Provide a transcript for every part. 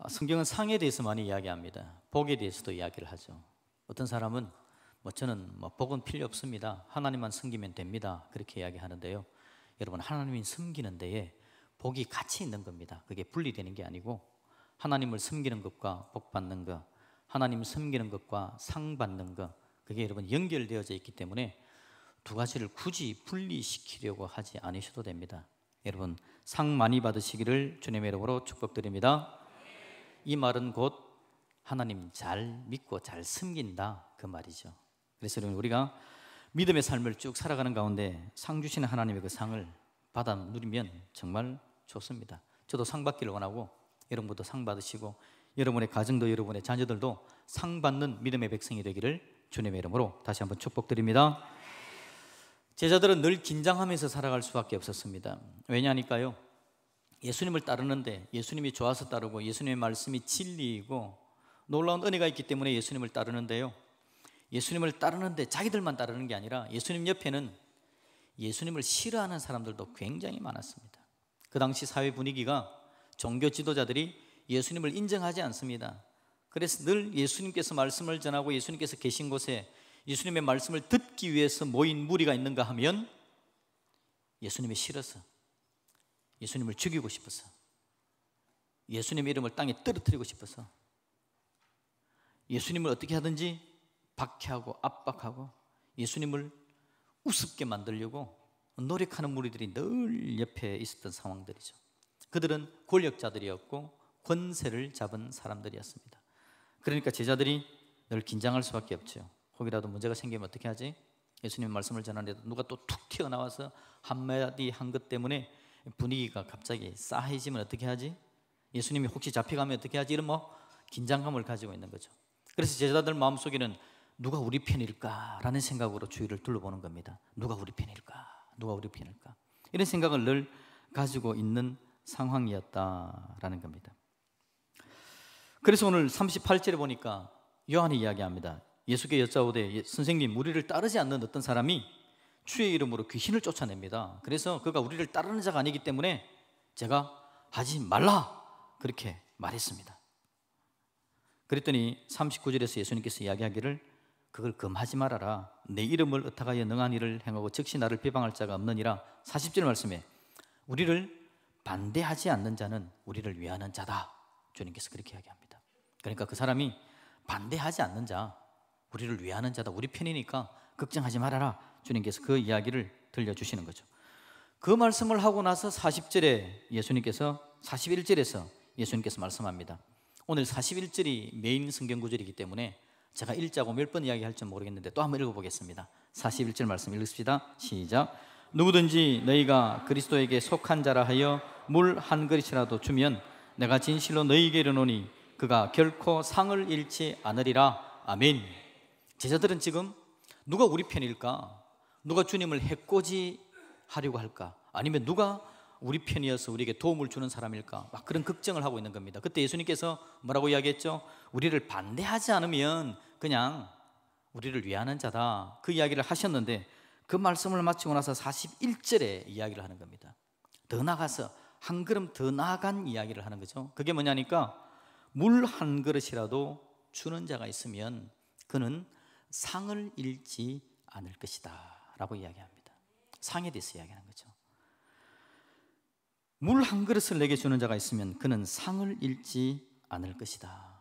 아, 성경은 상에 대해서 많이 이야기합니다. 복에 대해서도 이야기를 하죠. 어떤 사람은 뭐 저는 뭐 복은 필요 없습니다. 하나님만 섬기면 됩니다. 그렇게 이야기하는데요. 여러분 하나님이 섬기는 데에 복이 같이 있는 겁니다. 그게 분리되는 게 아니고 하나님을 섬기는 것과 복 받는 것, 하나님 섬기는 것과 상 받는 것, 그게 여러분 연결되어져 있기 때문에 두 가지를 굳이 분리시키려고 하지 않으셔도 됩니다. 여러분 상 많이 받으시기를 주님의 이름으로 축복드립니다. 이 말은 곧 하나님 잘 믿고 잘 섬긴다 그 말이죠. 그래서 우리가 믿음의 삶을 쭉 살아가는 가운데 상 주시는 하나님의 그 상을 받아 누리면 정말 좋습니다. 저도 상 받기를 원하고 여러분도 상 받으시고 여러분의 가정도 여러분의 자녀들도 상 받는 믿음의 백성이 되기를 주님의 이름으로 다시 한번 축복드립니다. 제자들은 늘 긴장하면서 살아갈 수밖에 없었습니다. 왜냐니까요? 예수님을 따르는데 예수님이 좋아서 따르고 예수님의 말씀이 진리이고 놀라운 은혜가 있기 때문에 예수님을 따르는데요. 예수님을 따르는데 자기들만 따르는 게 아니라 예수님 옆에는 예수님을 싫어하는 사람들도 굉장히 많았습니다. 그 당시 사회 분위기가 종교 지도자들이 예수님을 인정하지 않습니다. 그래서 늘 예수님께서 말씀을 전하고 예수님께서 계신 곳에 예수님의 말씀을 듣기 위해서 모인 무리가 있는가 하면 예수님이 싫어서 예수님을 죽이고 싶어서 예수님의 이름을 땅에 떨어뜨리고 싶어서 예수님을 어떻게 하든지 박해하고 압박하고 예수님을 우습게 만들려고 노력하는 무리들이 늘 옆에 있었던 상황들이죠. 그들은 권력자들이었고 권세를 잡은 사람들이었습니다. 그러니까 제자들이 늘 긴장할 수밖에 없죠. 혹이라도 문제가 생기면 어떻게 하지? 예수님 말씀을 전하는데도 누가 또 툭 튀어나와서 한마디 한 것 때문에 분위기가 갑자기 싸해지면 어떻게 하지? 예수님이 혹시 잡혀가면 어떻게 하지? 이런 뭐 긴장감을 가지고 있는 거죠. 그래서 제자들 마음속에는 누가 우리 편일까라는 생각으로 주위를 둘러보는 겁니다. 누가 우리 편일까? 누가 우리 편일까? 이런 생각을 늘 가지고 있는 상황이었다라는 겁니다. 그래서 오늘 38절에 보니까 요한이 이야기합니다. 예수께 여짜오되 예, 선생님 우리를 따르지 않는 어떤 사람이 주의 이름으로 귀신을 쫓아냅니다. 그래서 그가 우리를 따르는 자가 아니기 때문에 제가 하지 말라 그렇게 말했습니다. 그랬더니 39절에서 예수님께서 이야기하기를 그걸 금하지 말아라. 내 이름을 의탁하여 능한 일을 행하고 즉시 나를 비방할 자가 없느니라. 40절 말씀에 우리를 반대하지 않는 자는 우리를 위하는 자다. 주님께서 그렇게 이야기합니다. 그러니까 그 사람이 반대하지 않는 자, 우리를 위하는 자다. 우리 편이니까 걱정하지 말아라. 주님께서 그 이야기를 들려주시는 거죠. 그 말씀을 하고 나서 40절에 예수님께서 41절에서 예수님께서 말씀합니다. 오늘 41절이 메인 성경 구절이기 때문에 제가 읽자고 몇 번 이야기할지 모르겠는데 또 한번 읽어보겠습니다. 41절 말씀 읽읍시다. 시작. 누구든지 너희가 그리스도에게 속한 자라 하여 물 한 그릇이라도 주면 내가 진실로 너희에게 이르노니 그가 결코 상을 잃지 않으리라. 아멘. 제자들은 지금 누가 우리 편일까? 누가 주님을 해코지 하려고 할까? 아니면 누가 우리 편이어서 우리에게 도움을 주는 사람일까? 막 그런 걱정을 하고 있는 겁니다. 그때 예수님께서 뭐라고 이야기했죠? 우리를 반대하지 않으면 그냥 우리를 위하는 자다. 그 이야기를 하셨는데 그 말씀을 마치고 나서 41절에 이야기를 하는 겁니다. 더 나가서 한 걸음 더 나아간 이야기를 하는 거죠. 그게 뭐냐니까 물 한 그릇이라도 주는 자가 있으면 그는 상을 잃지 않을 것이다. 라고 이야기합니다. 상에 대해서 이야기하는 거죠. 물 한 그릇을 내게 주는 자가 있으면 그는 상을 잃지 않을 것이다.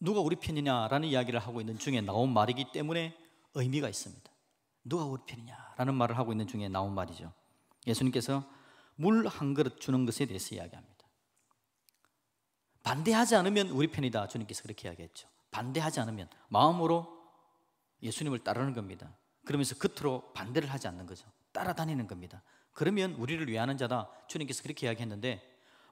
누가 우리 편이냐라는 이야기를 하고 있는 중에 나온 말이기 때문에 의미가 있습니다. 누가 우리 편이냐라는 말을 하고 있는 중에 나온 말이죠. 예수님께서 물 한 그릇 주는 것에 대해서 이야기합니다. 반대하지 않으면 우리 편이다. 주님께서 그렇게 이야기했죠. 반대하지 않으면 마음으로 예수님을 따르는 겁니다. 그러면서 겉으로 반대를 하지 않는 거죠. 따라다니는 겁니다. 그러면 우리를 위하는 자다. 주님께서 그렇게 이야기했는데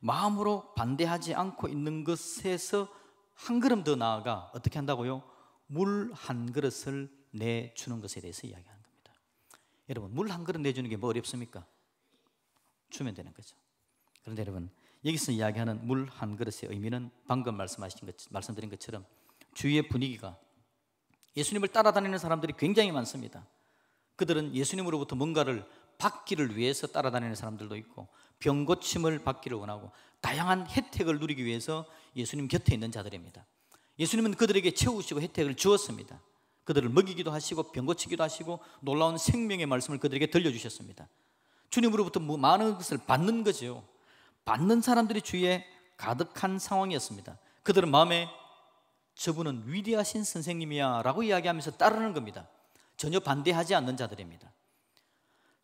마음으로 반대하지 않고 있는 것에서 한 걸음 더 나아가 어떻게 한다고요? 물 한 그릇을 내주는 것에 대해서 이야기하는 겁니다. 여러분, 물 한 그릇 내주는 게 뭐 어렵습니까? 주면 되는 거죠. 그런데 여러분, 여기서 이야기하는 물 한 그릇의 의미는 방금 말씀하신 것, 말씀드린 것처럼 주위의 분위기가 예수님을 따라다니는 사람들이 굉장히 많습니다. 그들은 예수님으로부터 뭔가를 받기를 위해서 따라다니는 사람들도 있고 병 고침을 받기를 원하고 다양한 혜택을 누리기 위해서 예수님 곁에 있는 자들입니다. 예수님은 그들에게 채우시고 혜택을 주었습니다. 그들을 먹이기도 하시고 병 고치기도 하시고 놀라운 생명의 말씀을 그들에게 들려주셨습니다. 주님으로부터 뭐 많은 것을 받는 거죠. 받는 사람들이 주위에 가득한 상황이었습니다. 그들은 마음에 저분은 위대하신 선생님이야 라고 이야기하면서 따르는 겁니다. 전혀 반대하지 않는 자들입니다.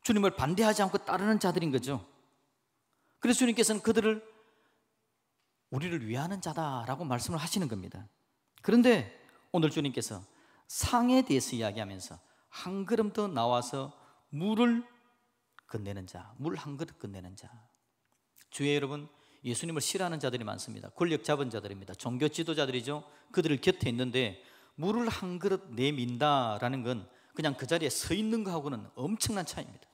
주님을 반대하지 않고 따르는 자들인 거죠. 그래서 주님께서는 그들을 우리를 위하는 자다라고 말씀을 하시는 겁니다. 그런데 오늘 주님께서 상에 대해서 이야기하면서 한 걸음 더 나와서 물을 건네는 자, 물 한 그릇 건네는 자. 주의 여러분, 예수님을 싫어하는 자들이 많습니다. 권력 잡은 자들입니다. 종교 지도자들이죠. 그들을 곁에 있는데 물을 한 그릇 내민다라는 건 그냥 그 자리에 서 있는 것하고는 엄청난 차이입니다.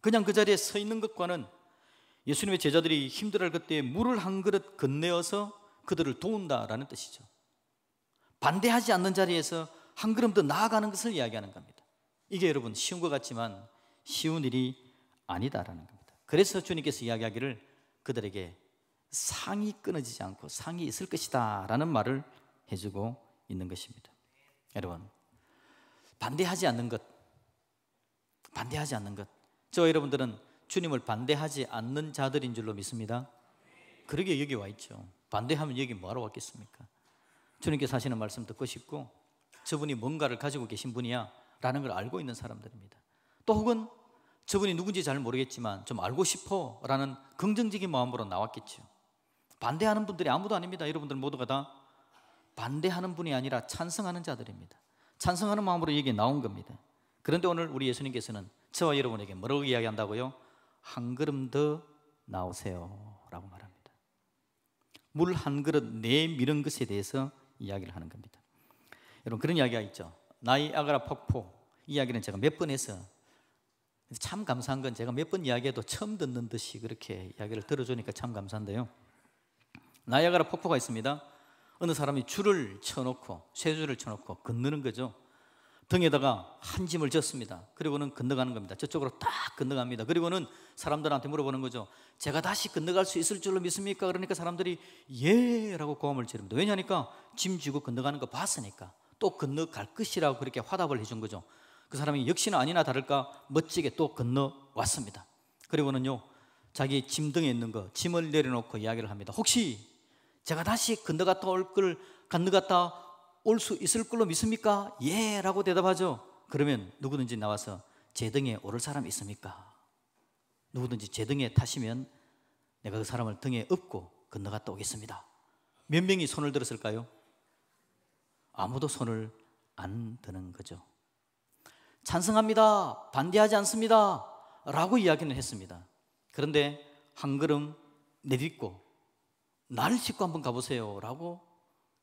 그냥 그 자리에 서 있는 것과는 예수님의 제자들이 힘들어할 그때 물을 한 그릇 건네어서 그들을 도운다라는 뜻이죠. 반대하지 않는 자리에서 한 걸음 더 나아가는 것을 이야기하는 겁니다. 이게 여러분 쉬운 것 같지만 쉬운 일이 아니다라는 겁니다. 그래서 주님께서 이야기하기를 그들에게 상이 끊어지지 않고 상이 있을 것이다 라는 말을 해주고 있는 것입니다. 여러분 반대하지 않는 것, 반대하지 않는 것. 저 여러분들은 주님을 반대하지 않는 자들인 줄로 믿습니다. 그러게 여기 와 있죠. 반대하면 여기 뭐하러 왔겠습니까? 주님께서 하시는 말씀 듣고 싶고 저분이 뭔가를 가지고 계신 분이야 라는 걸 알고 있는 사람들입니다. 또 혹은 저분이 누군지 잘 모르겠지만 좀 알고 싶어 라는 긍정적인 마음으로 나왔겠죠. 반대하는 분들이 아무도 아닙니다. 여러분들 모두가 다 반대하는 분이 아니라 찬성하는 자들입니다. 찬성하는 마음으로 얘기 나온 겁니다. 그런데 오늘 우리 예수님께서는 저와 여러분에게 뭐라고 이야기한다고요? 한 걸음 더 나오세요. 라고 말합니다. 물 한 그릇 내미는 것에 대해서 이야기를 하는 겁니다. 여러분, 그런 이야기가 있죠. 나이 아가라 폭포. 이야기는 제가 몇 번 해서 참 감사한 건 제가 몇 번 이야기해도 처음 듣는 듯이 그렇게 이야기를 들어주니까 참 감사한데요. 나이아가라 폭포가 있습니다. 어느 사람이 줄을 쳐놓고 쇠줄을 쳐놓고 건너는 거죠. 등에다가 한 짐을 졌습니다. 그리고는 건너가는 겁니다. 저쪽으로 딱 건너갑니다. 그리고는 사람들한테 물어보는 거죠. 제가 다시 건너갈 수 있을 줄로 믿습니까? 그러니까 사람들이 예라고 고함을 지릅니다. 왜냐니까 짐 쥐고 건너가는 거 봤으니까 또 건너갈 것이라고 그렇게 화답을 해준 거죠. 그 사람이 역시나 아니나 다를까 멋지게 또 건너왔습니다. 그리고는요 자기 짐 등에 있는 거 짐을 내려놓고 이야기를 합니다. 혹시 제가 다시 건너갔다 올 걸 건너갔다 올 수 있을 걸로 믿습니까? 예 라고 대답하죠. 그러면 누구든지 나와서 제 등에 오를 사람 있습니까? 누구든지 제 등에 타시면 내가 그 사람을 등에 업고 건너갔다 오겠습니다. 몇 명이 손을 들었을까요? 아무도 손을 안 드는 거죠. 찬성합니다. 반대하지 않습니다. 라고 이야기는 했습니다. 그런데 한 걸음 내딛고 나를 싣고 한번 가보세요. 라고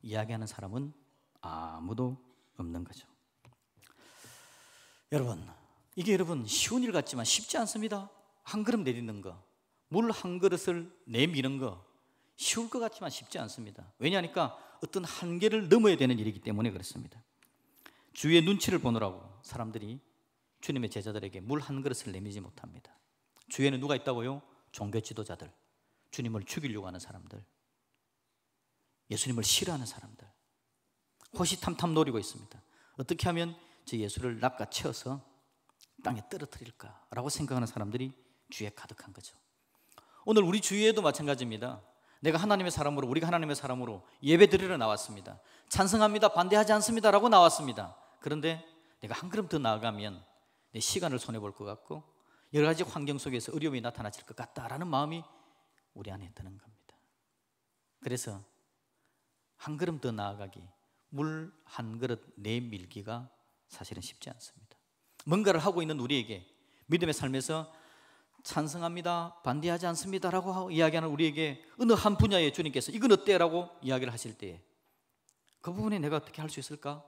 이야기하는 사람은 아무도 없는 거죠. 여러분, 이게 여러분 쉬운 일 같지만 쉽지 않습니다. 한 그릇 내딛는 거, 물 한 그릇을 내미는 거 쉬울 것 같지만 쉽지 않습니다. 왜냐하니까 어떤 한계를 넘어야 되는 일이기 때문에 그렇습니다. 주위의 눈치를 보느라고 사람들이 주님의 제자들에게 물 한 그릇을 내미지 못합니다. 주위에는 누가 있다고요? 종교 지도자들, 주님을 죽이려고 하는 사람들, 예수님을 싫어하는 사람들, 호시탐탐 노리고 있습니다. 어떻게 하면 저 예수를 낚아채어서 땅에 떨어뜨릴까라고 생각하는 사람들이 주위에 가득한 거죠. 오늘 우리 주위에도 마찬가지입니다. 내가 하나님의 사람으로 우리가 하나님의 사람으로 예배 드리러 나왔습니다. 찬성합니다. 반대하지 않습니다라고 나왔습니다. 그런데 내가 한 걸음 더 나아가면 내 시간을 손해 볼 것 같고 여러 가지 환경 속에서 어려움이 나타나질 것 같다라는 마음이 우리 안에 드는 겁니다. 그래서 한 걸음 더 나아가기 물 한 그릇 내밀기가 사실은 쉽지 않습니다. 뭔가를 하고 있는 우리에게 믿음의 삶에서 찬성합니다, 반대하지 않습니다라고 이야기하는 우리에게 어느 한 분야에 주님께서 이건 어때라고 이야기를 하실 때에 그 부분에 내가 어떻게 할 수 있을까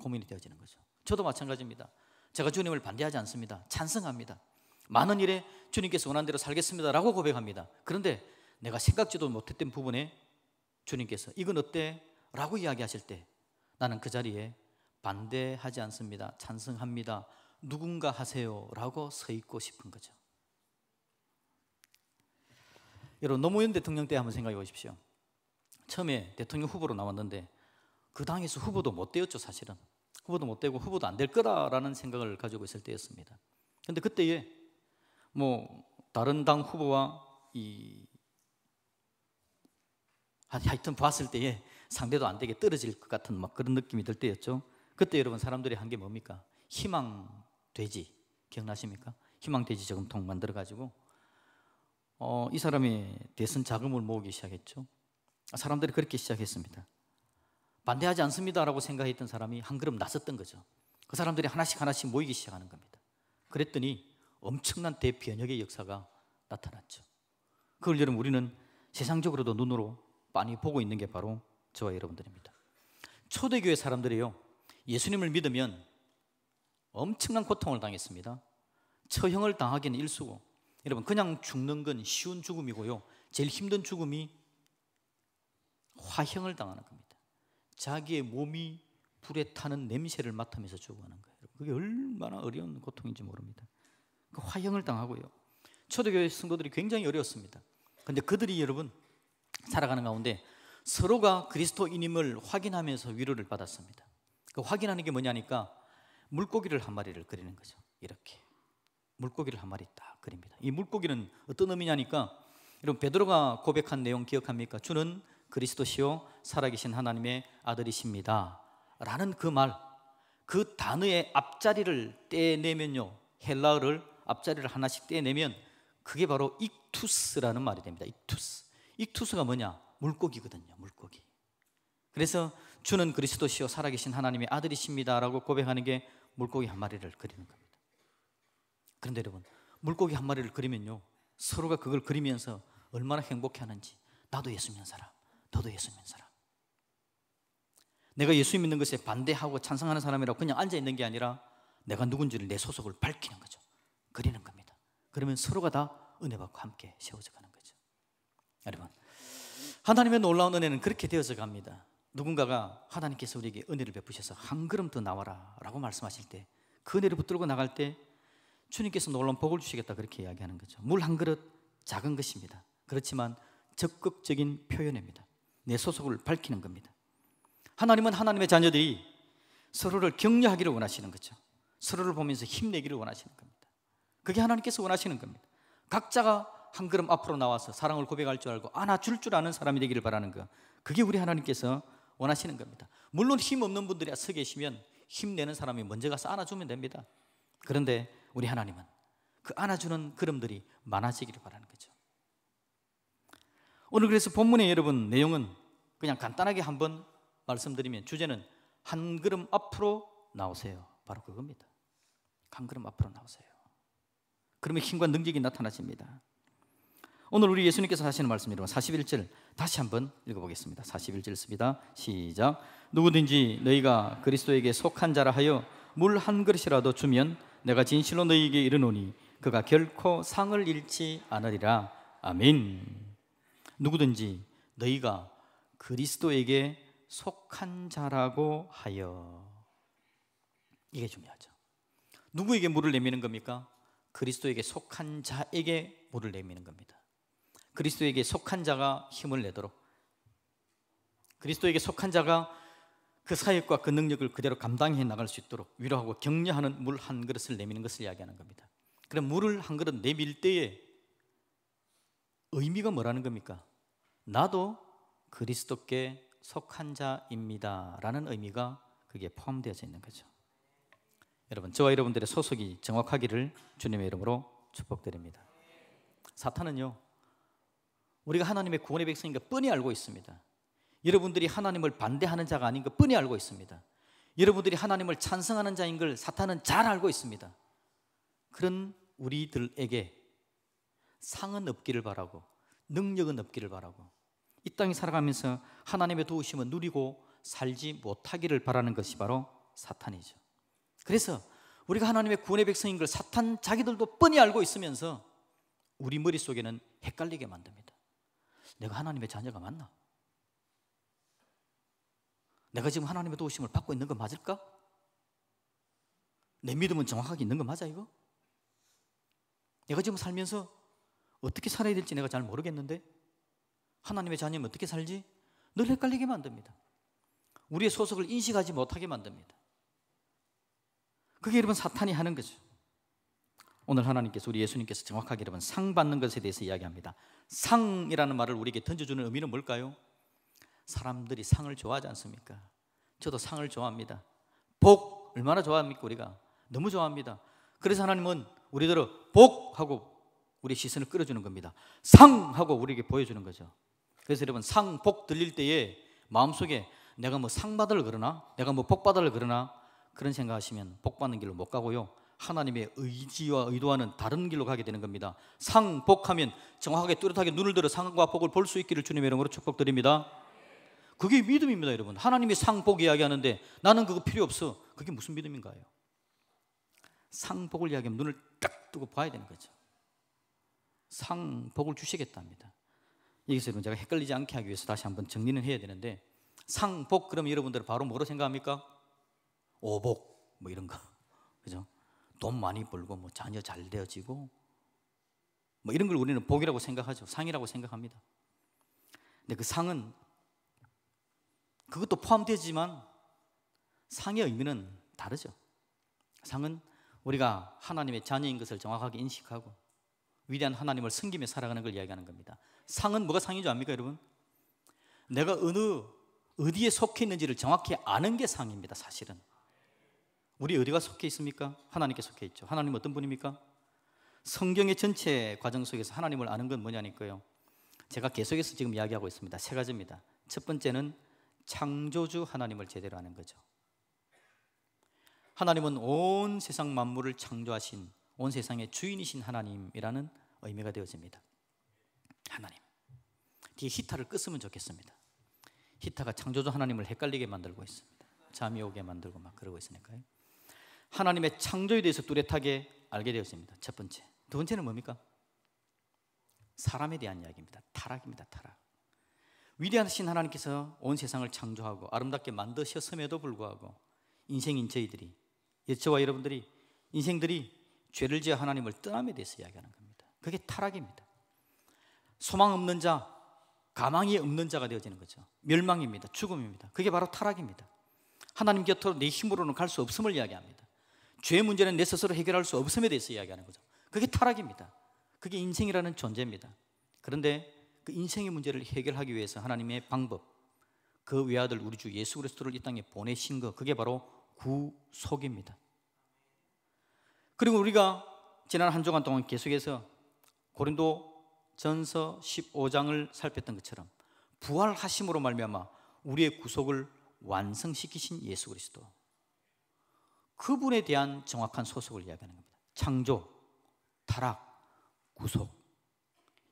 고민이 되어지는 거죠. 저도 마찬가지입니다. 제가 주님을 반대하지 않습니다. 찬성합니다. 많은 일에 주님께서 원한 대로 살겠습니다라고 고백합니다. 그런데 내가 생각지도 못했던 부분에 주님께서 이건 어때? 라고 이야기하실 때 나는 그 자리에 반대하지 않습니다. 찬성합니다. 누군가 하세요 라고 서 있고 싶은 거죠. 여러분 노무현 대통령 때 한번 생각해 보십시오. 처음에 대통령 후보로 나왔는데 그 당에서 후보도 못 되었죠 사실은 후보도 못 되고 후보도 안 될 거다라는 생각을 가지고 있을 때였습니다. 근데 그때에 뭐 다른 당 후보와 이 하여튼 봤을 때에 상대도 안 되게 떨어질 것 같은 막 그런 느낌이 들 때였죠. 그때 여러분 사람들이 한 게 뭡니까? 희망 돼지 기억나십니까? 희망 돼지 저금통 만들어 가지고 어, 이 사람이 대선 자금을 모으기 시작했죠. 사람들이 그렇게 시작했습니다. 반대하지 않습니다라고 생각했던 사람이 한 걸음 나섰던 거죠. 그 사람들이 하나씩 하나씩 모이기 시작하는 겁니다. 그랬더니 엄청난 대변혁의 역사가 나타났죠. 그걸 여러분 우리는 세상적으로도 눈으로 많이 보고 있는 게 바로 저와 여러분들입니다. 초대교회 사람들이요. 예수님을 믿으면 엄청난 고통을 당했습니다. 처형을 당하기는 일수고 여러분 그냥 죽는 건 쉬운 죽음이고요. 제일 힘든 죽음이 화형을 당하는 겁니다. 자기의 몸이 불에 타는 냄새를 맡으면서 죽어가는 거예요. 그게 얼마나 어려운 고통인지 모릅니다. 그 화형을 당하고요. 초대교회 성도들이 굉장히 어려웠습니다. 근데 그들이 여러분 살아가는 가운데 서로가 그리스도인임을 확인하면서 위로를 받았습니다. 그 확인하는 게 뭐냐니까 물고기를 한 마리를 그리는 거죠. 이렇게 물고기를 한 마리 딱 그립니다. 이 물고기는 어떤 의미냐니까 여러분 베드로가 고백한 내용 기억합니까? 주는 그리스도시요 살아계신 하나님의 아들이십니다. 라는 그 말, 그 단어의 앞자리를 떼내면요. 헬라어를 앞자리를 하나씩 떼내면 그게 바로 익투스라는 말이 됩니다. 익투스. 익투스가 뭐냐? 물고기거든요. 물고기. 그래서 주는 그리스도시요 살아계신 하나님의 아들이십니다라고 고백하는 게 물고기 한 마리를 그리는 겁니다. 그런데 여러분, 물고기 한 마리를 그리면요. 서로가 그걸 그리면서 얼마나 행복해 하는지 나도 예수 믿는 사람, 너도 예수 믿는 사람. 내가 예수 믿는 것에 반대하고 찬성하는 사람이라고 그냥 앉아 있는 게 아니라 내가 누군지를 내 소속을 밝히는 거죠. 그리는 겁니다. 그러면 서로가 다 은혜 받고 함께 세워져 가는 거죠. 여러분, 하나님의 놀라운 은혜는 그렇게 되어져 갑니다. 누군가가 하나님께서 우리에게 은혜를 베푸셔서 한 걸음 더 나와라 라고 말씀하실 때 그 은혜를 붙들고 나갈 때 주님께서 놀라운 복을 주시겠다 그렇게 이야기하는 거죠. 물 한 그릇 작은 것입니다. 그렇지만 적극적인 표현입니다. 내 소속을 밝히는 겁니다. 하나님은 하나님의 자녀들이 서로를 격려하기를 원하시는 거죠. 서로를 보면서 힘내기를 원하시는 겁니다. 그게 하나님께서 원하시는 겁니다. 각자가 한 걸음 앞으로 나와서 사랑을 고백할 줄 알고 안아줄 줄 아는 사람이 되기를 바라는 것. 그게 우리 하나님께서 원하시는 겁니다. 물론 힘 없는 분들이 서 계시면 힘내는 사람이 먼저 가서 안아주면 됩니다. 그런데 우리 하나님은 그 안아주는 걸음들이 많아지기를 바라는 거죠. 오늘 그래서 본문의 여러분 내용은 그냥 간단하게 한번 말씀드리면 주제는 한 걸음 앞으로 나오세요. 바로 그겁니다. 한 걸음 앞으로 나오세요. 그러면 힘과 능력이 나타나십니다. 오늘 우리 예수님께서 하시는 말씀 여러분 41절 다시 한번 읽어보겠습니다. 41절 씁니다. 시작. 누구든지 너희가 그리스도에게 속한 자라 하여 물 한 그릇이라도 주면 내가 진실로 너희에게 이르노니 그가 결코 상을 잃지 않으리라. 아멘. 누구든지 너희가 그리스도에게 속한 자라고 하여 이게 중요하죠. 누구에게 물을 내미는 겁니까? 그리스도에게 속한 자에게 물을 내미는 겁니다. 그리스도에게 속한 자가 힘을 내도록 그리스도에게 속한 자가 그 사역과 그 능력을 그대로 감당해 나갈 수 있도록 위로하고 격려하는 물 한 그릇을 내미는 것을 이야기하는 겁니다. 그럼 물을 한 그릇 내밀 때에 의미가 뭐라는 겁니까? 나도 그리스도께 속한 자입니다. 라는 의미가 그게 포함되어져 있는 거죠. 여러분, 저와 여러분들의 소속이 정확하기를 주님의 이름으로 축복드립니다. 사탄은요, 우리가 하나님의 구원의 백성인 가 뻔히 알고 있습니다. 여러분들이 하나님을 반대하는 자가 아닌 걸 뻔히 알고 있습니다. 여러분들이 하나님을 찬성하는 자인 걸 사탄은 잘 알고 있습니다. 그런 우리들에게 상은 없기를 바라고 능력은 없기를 바라고 이 땅에 살아가면서 하나님의 도우심을 누리고 살지 못하기를 바라는 것이 바로 사탄이죠. 그래서 우리가 하나님의 구원의 백성인 걸 사탄 자기들도 뻔히 알고 있으면서 우리 머릿속에는 헷갈리게 만듭니다. 내가 하나님의 자녀가 맞나? 내가 지금 하나님의 도우심을 받고 있는 건 맞을까? 내 믿음은 정확하게 있는 거 맞아 이거? 내가 지금 살면서 어떻게 살아야 될지 내가 잘 모르겠는데 하나님의 자녀면 어떻게 살지? 늘 헷갈리게 만듭니다. 우리의 소속을 인식하지 못하게 만듭니다. 그게 여러분 사탄이 하는 거죠. 오늘 하나님께서 우리 예수님께서 정확하게 여러분 상 받는 것에 대해서 이야기합니다. 상이라는 말을 우리에게 던져주는 의미는 뭘까요? 사람들이 상을 좋아하지 않습니까? 저도 상을 좋아합니다. 복 얼마나 좋아합니까 우리가? 너무 좋아합니다. 그래서 하나님은 우리들을 복하고 우리 시선을 끌어주는 겁니다. 상 하고 우리에게 보여주는 거죠. 그래서 여러분 상, 복 들릴 때에 마음속에 내가 뭐 상 받을 그러나 내가 뭐 복 받을 그러나 그런 생각하시면 복 받는 길로 못 가고요. 하나님의 의지와 의도와는 다른 길로 가게 되는 겁니다. 상, 복하면 정확하게 뚜렷하게 눈을 들어 상과 복을 볼 수 있기를 주님의 이름으로 축복드립니다. 그게 믿음입니다, 여러분. 하나님이 상, 복 이야기하는데 나는 그거 필요 없어. 그게 무슨 믿음인가요? 상, 복을 이야기하면 눈을 딱 뜨고 봐야 되는 거죠. 상, 복을 주시겠답니다. 여기서 제가 헷갈리지 않게 하기 위해서 다시 한번 정리는 해야 되는데 상, 복 그럼 여러분들 바로 뭐로 생각합니까? 오복 뭐 이런 거 그죠? 돈 많이 벌고 뭐 자녀 잘 되어지고 뭐 이런 걸 우리는 복이라고 생각하죠. 상이라고 생각합니다. 근데 그 상은 그것도 포함되지만 상의 의미는 다르죠. 상은 우리가 하나님의 자녀인 것을 정확하게 인식하고 위대한 하나님을 섬기며 살아가는 걸 이야기하는 겁니다. 상은 뭐가 상인 줄 압니까, 여러분? 내가 어느 어디에 속해 있는지를 정확히 아는 게 상입니다, 사실은. 우리 어디가 속해 있습니까? 하나님께 속해 있죠. 하나님 어떤 분입니까? 성경의 전체 과정 속에서 하나님을 아는 건 뭐냐니까요. 제가 계속해서 지금 이야기하고 있습니다. 세 가지입니다. 첫 번째는 창조주 하나님을 제대로 아는 거죠. 하나님은 온 세상 만물을 창조하신 온 세상의 주인이신 하나님이라는 의미가 되어집니다. 하나님. 뒤에 히타를 끄으면 좋겠습니다. 히타가 창조주 하나님을 헷갈리게 만들고 있습니다. 잠이 오게 만들고 막 그러고 있으니까요. 하나님의 창조에 대해서 뚜렷하게 알게 되었습니다. 첫 번째. 두 번째는 뭡니까? 사람에 대한 이야기입니다. 타락입니다. 타락. 위대하신 하나님께서 온 세상을 창조하고 아름답게 만드셨음에도 불구하고 인생인 저희들이 저와 여러분들이 인생들이 죄를 지어 하나님을 떠남에 대해서 이야기하는 겁니다. 그게 타락입니다. 소망 없는 자, 가망이 없는 자가 되어지는 거죠. 멸망입니다. 죽음입니다. 그게 바로 타락입니다. 하나님 곁으로 내 힘으로는 갈 수 없음을 이야기합니다. 죄 문제는 내 스스로 해결할 수 없음에 대해서 이야기하는 거죠. 그게 타락입니다. 그게 인생이라는 존재입니다. 그런데 그 인생의 문제를 해결하기 위해서 하나님의 방법, 그 외아들 우리 주 예수 그리스도를 이 땅에 보내신 것, 그게 바로 구속입니다. 그리고 우리가 지난 한 주간 동안 계속해서 고린도 전서 15장을 살폈던 것처럼 부활하심으로 말미암아 우리의 구속을 완성시키신 예수 그리스도. 그분에 대한 정확한 소속을 이야기하는 겁니다. 창조, 타락, 구속.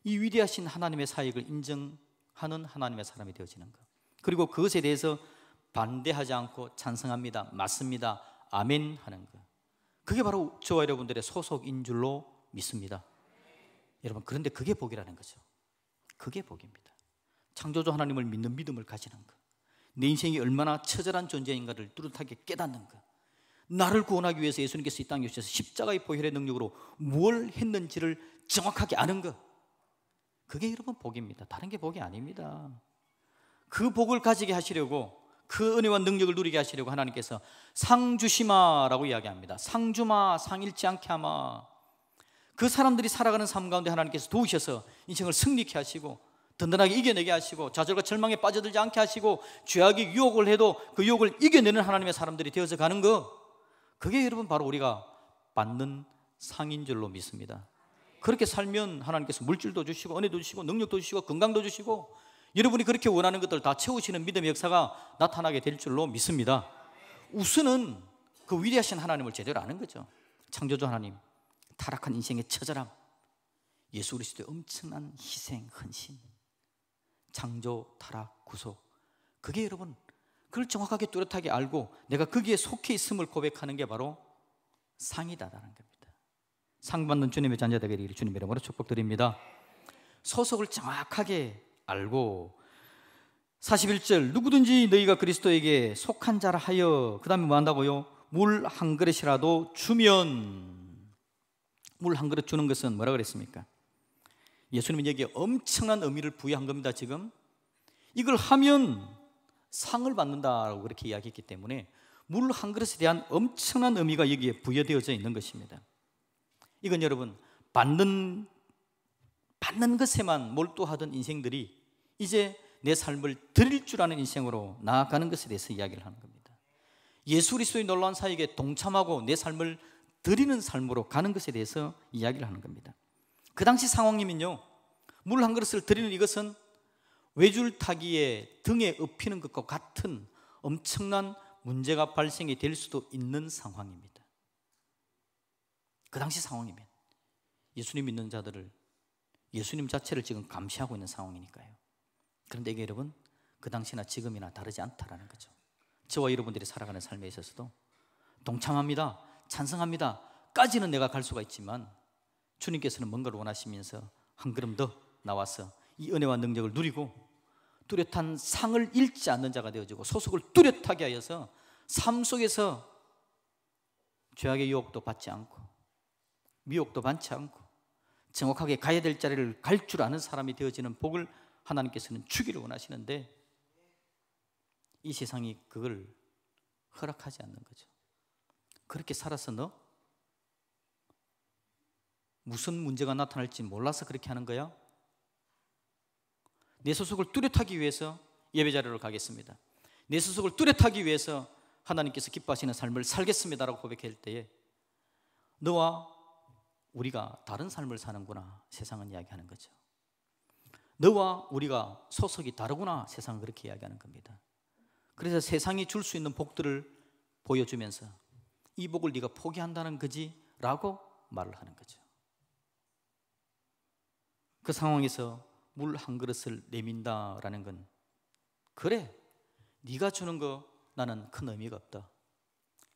이 위대하신 하나님의 사역을 인정하는 하나님의 사람이 되어지는 것. 그리고 그것에 대해서 반대하지 않고 찬성합니다. 맞습니다. 아멘 하는 것. 그게 바로 저와 여러분들의 소속인 줄로 믿습니다. 여러분, 그런데 그게 복이라는 거죠. 그게 복입니다. 창조주 하나님을 믿는 믿음을 가지는 것. 내 인생이 얼마나 처절한 존재인가를 뚜렷하게 깨닫는 것. 나를 구원하기 위해서 예수님께서 이 땅에 오셔서 십자가의 보혈의 능력으로 뭘 했는지를 정확하게 아는 것. 그게 여러분 복입니다. 다른 게 복이 아닙니다. 그 복을 가지게 하시려고 그 은혜와 능력을 누리게 하시려고 하나님께서 상주시마라고 이야기합니다. 상주마, 상일지 않게 하마. 그 사람들이 살아가는 삶 가운데 하나님께서 도우셔서 인생을 승리케 하시고 든든하게 이겨내게 하시고 좌절과 절망에 빠져들지 않게 하시고 죄악의 유혹을 해도 그 유혹을 이겨내는 하나님의 사람들이 되어서 가는 거 그게 여러분 바로 우리가 받는 상인 줄로 믿습니다. 그렇게 살면 하나님께서 물질도 주시고 은혜도 주시고 능력도 주시고 건강도 주시고 여러분이 그렇게 원하는 것들 다 채우시는 믿음의 역사가 나타나게 될 줄로 믿습니다. 우선은 그 위대하신 하나님을 제대로 아는 거죠. 창조주 하나님, 타락한 인생의 처절함, 예수 그리스도의 엄청난 희생, 헌신, 창조, 타락, 구속. 그게 여러분 그걸 정확하게 뚜렷하게 알고 내가 거기에 속해 있음을 고백하는 게 바로 상이다라는 겁니다. 상 받는 주님의 자녀 되기를 주님 이름으로 축복드립니다. 소속을 정확하게 알고 41절 누구든지 너희가 그리스도에게 속한 자라 하여 그 다음에 뭐 한다고요? 물 한 그릇이라도 주면 물 한 그릇 주는 것은 뭐라 그랬습니까? 예수님은 여기에 엄청난 의미를 부여한 겁니다, 지금. 이걸 하면 상을 받는다라고 그렇게 이야기했기 때문에 물 한 그릇에 대한 엄청난 의미가 여기에 부여되어져 있는 것입니다. 이건 여러분 받는 받는 것에만 몰두하던 인생들이 이제 내 삶을 드릴 줄 아는 인생으로 나아가는 것에 대해서 이야기를 하는 겁니다. 예수 그리스도의 놀라운 사역에 동참하고 내 삶을 드리는 삶으로 가는 것에 대해서 이야기를 하는 겁니다. 그 당시 상황이면요. 물 한 그릇을 드리는 이것은 외줄타기에 등에 엎이는 것과 같은 엄청난 문제가 발생이 될 수도 있는 상황입니다. 그 당시 상황이면 예수님 믿는 자들을 예수님 자체를 지금 감시하고 있는 상황이니까요. 그런데 이게 여러분 그 당시나 지금이나 다르지 않다라는 거죠. 저와 여러분들이 살아가는 삶에 있어서도 동참합니다. 찬성합니다. 까지는 내가 갈 수가 있지만 주님께서는 뭔가를 원하시면서 한 걸음 더 나와서 이 은혜와 능력을 누리고 뚜렷한 상을 잃지 않는 자가 되어지고 소속을 뚜렷하게 하여서 삶 속에서 죄악의 유혹도 받지 않고 미혹도 받지 않고 정확하게 가야 될 자리를 갈 줄 아는 사람이 되어지는 복을 하나님께서는 주기를 원하시는데 이 세상이 그걸 허락하지 않는 거죠. 그렇게 살아서 너 무슨 문제가 나타날지 몰라서 그렇게 하는 거야? 내 소속을 뚜렷하기 위해서 예배 자리로 가겠습니다. 내 소속을 뚜렷하기 위해서 하나님께서 기뻐하시는 삶을 살겠습니다라고 고백할 때에 너와 우리가 다른 삶을 사는구나 세상은 이야기하는 거죠. 너와 우리가 소속이 다르구나 세상은 그렇게 이야기하는 겁니다. 그래서 세상이 줄 수 있는 복들을 보여주면서 이 복을 네가 포기한다는 거지라고 말을 하는 거죠. 그 상황에서 물 한 그릇을 내민다라는 건 그래 네가 주는 거 나는 큰 의미가 없다.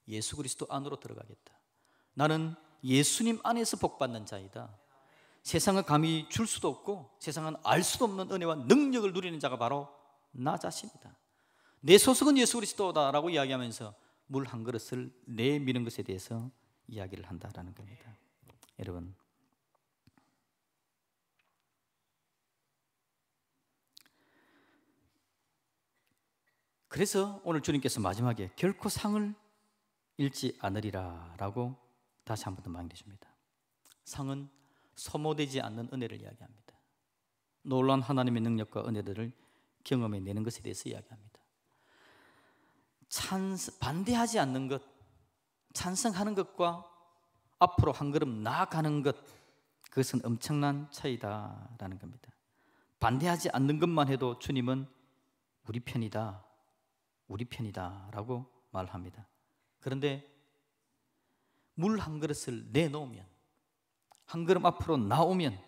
예수 그리스도 안으로 들어가겠다. 나는 예수님 안에서 복받는 자이다. 세상은 감히 줄 수도 없고 세상은 알 수도 없는 은혜와 능력을 누리는 자가 바로 나 자신이다. 내 소속은 예수 그리스도다라고 이야기하면서 물 한 그릇을 내미는 것에 대해서 이야기를 한다라는 겁니다. 여러분 그래서 오늘 주님께서 마지막에 결코 상을 잃지 않으리라라고 다시 한 번 더 망해 줍니다. 상은 소모되지 않는 은혜를 이야기합니다. 놀라운 하나님의 능력과 은혜들을 경험해 내는 것에 대해서 이야기합니다. 찬 반대하지 않는 것, 찬성하는 것과 앞으로 한 걸음 나아가는 것, 그것은 엄청난 차이다라는 겁니다. 반대하지 않는 것만 해도 주님은 우리 편이다. 우리 편이다라고 말합니다. 그런데 물 한 그릇을 내놓으면 한 걸음 앞으로 나오면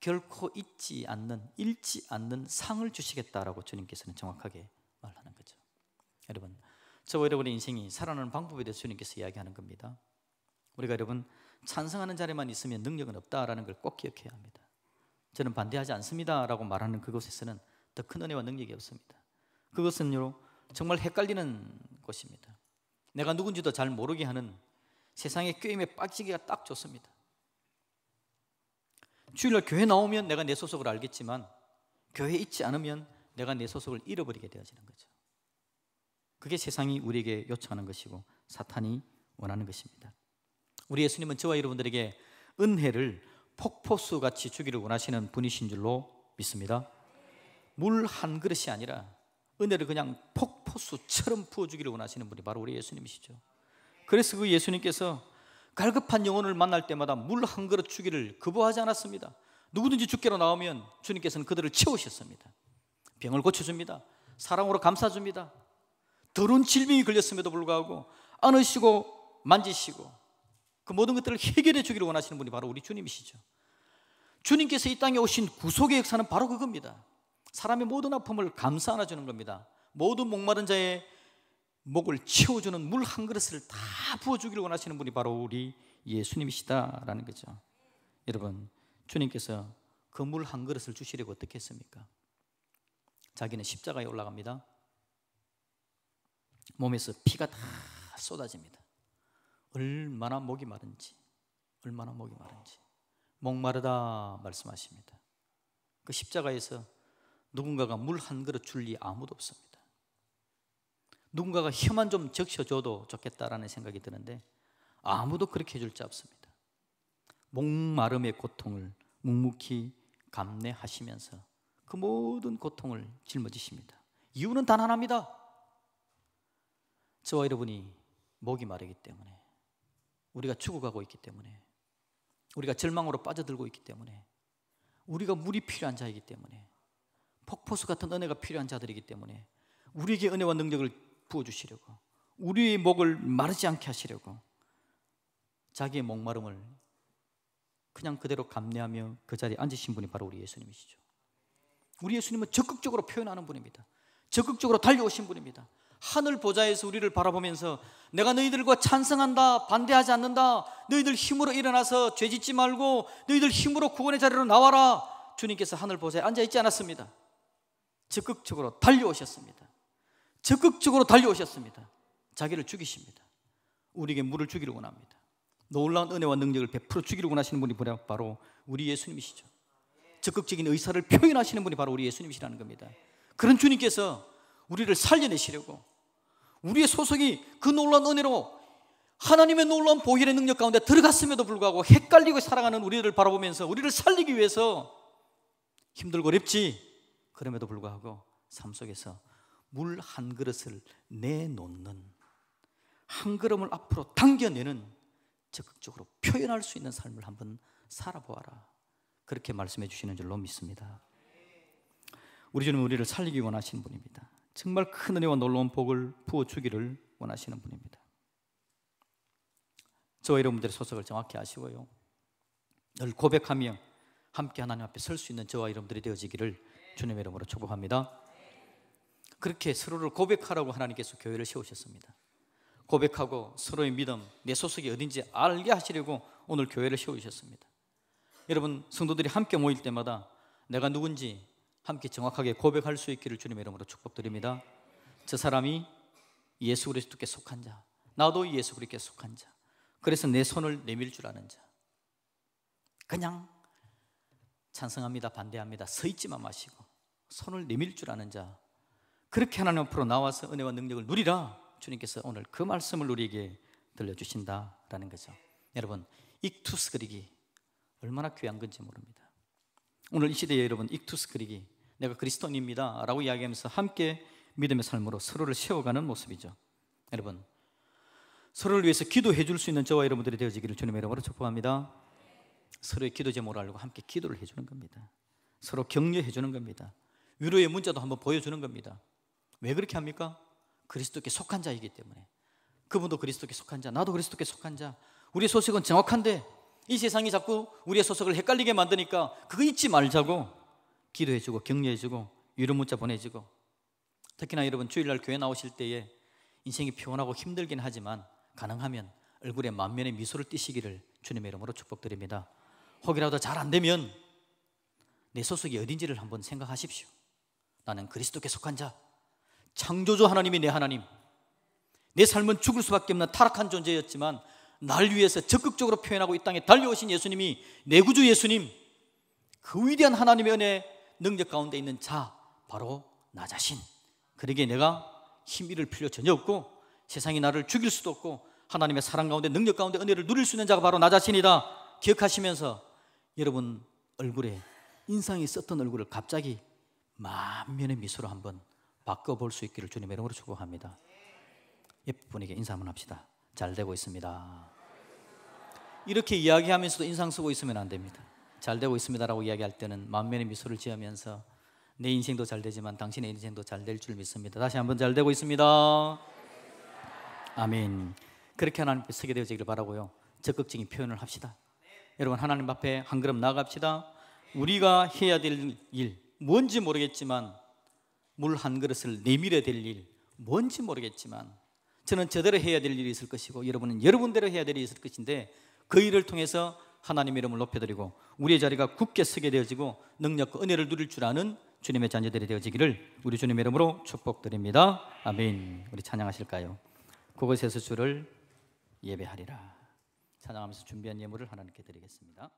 결코 잊지 않는 잃지 않는 상을 주시겠다라고 주님께서는 정확하게 말하는 거죠. 여러분, 저와 여러분의 인생이 살아가는 방법에 대해서 주님께서 이야기하는 겁니다. 우리가 여러분 찬성하는 자리만 있으면 능력은 없다라는 걸 꼭 기억해야 합니다. 저는 반대하지 않습니다라고 말하는 그곳에서는 더 큰 은혜와 능력이 없습니다. 그것은요 정말 헷갈리는 것입니다. 내가 누군지도 잘 모르게 하는 세상의 꾀임에 빠지기가 딱 좋습니다. 주일날 교회 나오면 내가 내 소속을 알겠지만 교회에 있지 않으면 내가 내 소속을 잃어버리게 되어지는 거죠. 그게 세상이 우리에게 요청하는 것이고 사탄이 원하는 것입니다. 우리 예수님은 저와 여러분들에게 은혜를 폭포수 같이 주기를 원하시는 분이신 줄로 믿습니다. 물 한 그릇이 아니라 은혜를 그냥 폭포수처럼 부어주기를 원하시는 분이 바로 우리 예수님이시죠. 그래서 그 예수님께서 갈급한 영혼을 만날 때마다 물 한 그릇 주기를 거부하지 않았습니다. 누구든지 죽게로 나오면 주님께서는 그들을 채우셨습니다. 병을 고쳐줍니다. 사랑으로 감싸줍니다. 더러운 질병이 걸렸음에도 불구하고 안으시고 만지시고 그 모든 것들을 해결해 주기를 원하시는 분이 바로 우리 주님이시죠. 주님께서 이 땅에 오신 구속의 역사는 바로 그겁니다. 사람의 모든 아픔을 감싸 안아주는 겁니다. 모든 목마른 자의 목을 채워주는 물 한 그릇을 다 부어주기를 원하시는 분이 바로 우리 예수님이시다라는 거죠. 여러분, 주님께서 그 물 한 그릇을 주시려고 어떻게 했습니까? 자기는 십자가에 올라갑니다. 몸에서 피가 다 쏟아집니다. 얼마나 목이 마른지, 얼마나 목이 마른지. 목마르다 말씀하십니다. 그 십자가에서 누군가가 물 한 그릇 줄 리 아무도 없습니다. 누군가가 혀만 좀 적셔줘도 좋겠다라는 생각이 드는데 아무도 그렇게 해줄 자 없습니다. 목마름의 고통을 묵묵히 감내하시면서 그 모든 고통을 짊어지십니다. 이유는 단 하나입니다. 저와 여러분이 목이 마르기 때문에 우리가 죽어가고 있기 때문에 우리가 절망으로 빠져들고 있기 때문에 우리가 물이 필요한 자이기 때문에 폭포수 같은 은혜가 필요한 자들이기 때문에 우리에게 은혜와 능력을 부어주시려고 우리의 목을 마르지 않게 하시려고 자기의 목마름을 그냥 그대로 감내하며 그 자리에 앉으신 분이 바로 우리 예수님이시죠. 우리 예수님은 적극적으로 표현하는 분입니다. 적극적으로 달려오신 분입니다. 하늘 보좌에서 우리를 바라보면서 내가 너희들과 찬성한다, 반대하지 않는다. 너희들 힘으로 일어나서 죄 짓지 말고 너희들 힘으로 구원의 자리로 나와라. 주님께서 하늘 보좌에 앉아 있지 않았습니다. 적극적으로 달려오셨습니다. 적극적으로 달려오셨습니다. 자기를 죽이십니다. 우리에게 물을 주기를 원합니다. 놀라운 은혜와 능력을 베풀어 주기를 원하시는 분이 바로 우리 예수님이시죠. 적극적인 의사를 표현하시는 분이 바로 우리 예수님이시라는 겁니다. 그런 주님께서 우리를 살려내시려고 우리의 소속이 그 놀라운 은혜로 하나님의 놀라운 보혈의 능력 가운데 들어갔음에도 불구하고 헷갈리고 살아가는 우리를 바라보면서 우리를 살리기 위해서 힘들고 어렵지 그럼에도 불구하고 삶 속에서 물 한 그릇을 내놓는 한 걸음을 앞으로 당겨내는 적극적으로 표현할 수 있는 삶을 한번 살아보아라. 그렇게 말씀해 주시는 줄로 믿습니다. 우리 주님 우리를 살리기 원하시는 분입니다. 정말 큰 은혜와 놀라운 복을 부어 주기를 원하시는 분입니다. 저와 여러분들의 소속을 정확히 아시고요. 늘 고백하며 함께 하나님 앞에 설 수 있는 저와 여러분들이 되어지기를 주님의 이름으로 축복합니다 그렇게 서로를 고백하라고 하나님께서 교회를 세우셨습니다 고백하고 서로의 믿음, 내 소속이 어딘지 알게 하시려고 오늘 교회를 세우셨습니다 여러분 성도들이 함께 모일 때마다 내가 누군지 함께 정확하게 고백할 수 있기를 주님의 이름으로 축복드립니다. 저 사람이 예수 그리스도께 속한 자, 나도 예수 그리스도께 속한 자. 그래서 내 손을 내밀 줄 아는 자. 그냥 찬성합니다, 반대합니다. 서 있지만 마시고 손을 내밀 줄 아는 자. 그렇게 하나님 앞으로 나와서 은혜와 능력을 누리라. 주님께서 오늘 그 말씀을 우리에게 들려주신다라는 거죠. 여러분, 익투스 그리기 얼마나 귀한 건지 모릅니다. 오늘 이 시대에 여러분 익투스 그리기 내가 그리스도인입니다. 라고 이야기하면서 함께 믿음의 삶으로 서로를 세워가는 모습이죠. 여러분, 서로를 위해서 기도해 줄 수 있는 저와 여러분들이 되어지기를 주님의 이름으로 축복합니다. 서로의 기도 제목을 알고 함께 기도를 해주는 겁니다. 서로 격려해 주는 겁니다. 위로의 문자도 한번 보여주는 겁니다. 왜 그렇게 합니까? 그리스도께 속한 자이기 때문에. 그분도 그리스도께 속한 자, 나도 그리스도께 속한 자. 우리의 소식은 정확한데 이 세상이 자꾸 우리의 소속을 헷갈리게 만드니까 그거 잊지 말자고 기도해주고 격려해주고 위로 문자 보내주고 특히나 여러분 주일날 교회 나오실 때에 인생이 피곤하고 힘들긴 하지만 가능하면 얼굴에 만면의 미소를 띠시기를 주님의 이름으로 축복드립니다. 혹이라도 잘 안 되면 내 소속이 어딘지를 한번 생각하십시오. 나는 그리스도께 속한 자, 창조주 하나님이 내 하나님. 내 삶은 죽을 수밖에 없는 타락한 존재였지만 날 위해서 적극적으로 표현하고 이 땅에 달려오신 예수님이 내 구주 예수님, 그 위대한 하나님의 은혜 능력 가운데 있는 자 바로 나 자신 그러기에 내가 힘 잃을 필요 전혀 없고 세상이 나를 죽일 수도 없고 하나님의 사랑 가운데 능력 가운데 은혜를 누릴 수 있는 자가 바로 나 자신이다 기억하시면서 여러분 얼굴에 인상이 썼던 얼굴을 갑자기 만면의 미소로 한번 바꿔볼 수 있기를 주님의 이름으로 축복합니다 예쁜 분에게 인사 한번 합시다 잘 되고 있습니다 이렇게 이야기하면서도 인상 쓰고 있으면 안 됩니다 잘 되고 있습니다라고 이야기할 때는 만면의 미소를 지으면서 내 인생도 잘 되지만 당신의 인생도 잘 될 줄 믿습니다. 다시 한번 잘 되고 있습니다. 아멘. 그렇게 하나님 앞에 서게 되어지기를 바라고요. 적극적인 표현을 합시다. 여러분 하나님 앞에 한 걸음 나갑시다. 우리가 해야 될 일 뭔지 모르겠지만 물 한 그릇을 내밀어야 될 일 뭔지 모르겠지만 저는 저대로 해야 될 일이 있을 것이고 여러분은 여러분대로 해야 될 일이 있을 것인데 그 일을 통해서 하나님의 이름을 높여드리고 우리의 자리가 굳게 서게 되어지고 능력과 은혜를 누릴 줄 아는 주님의 자녀들이 되어지기를 우리 주님의 이름으로 축복드립니다. 아멘. 우리 찬양하실까요? 그곳에서 주를 예배하리라. 찬양하면서 준비한 예물을 하나님께 드리겠습니다.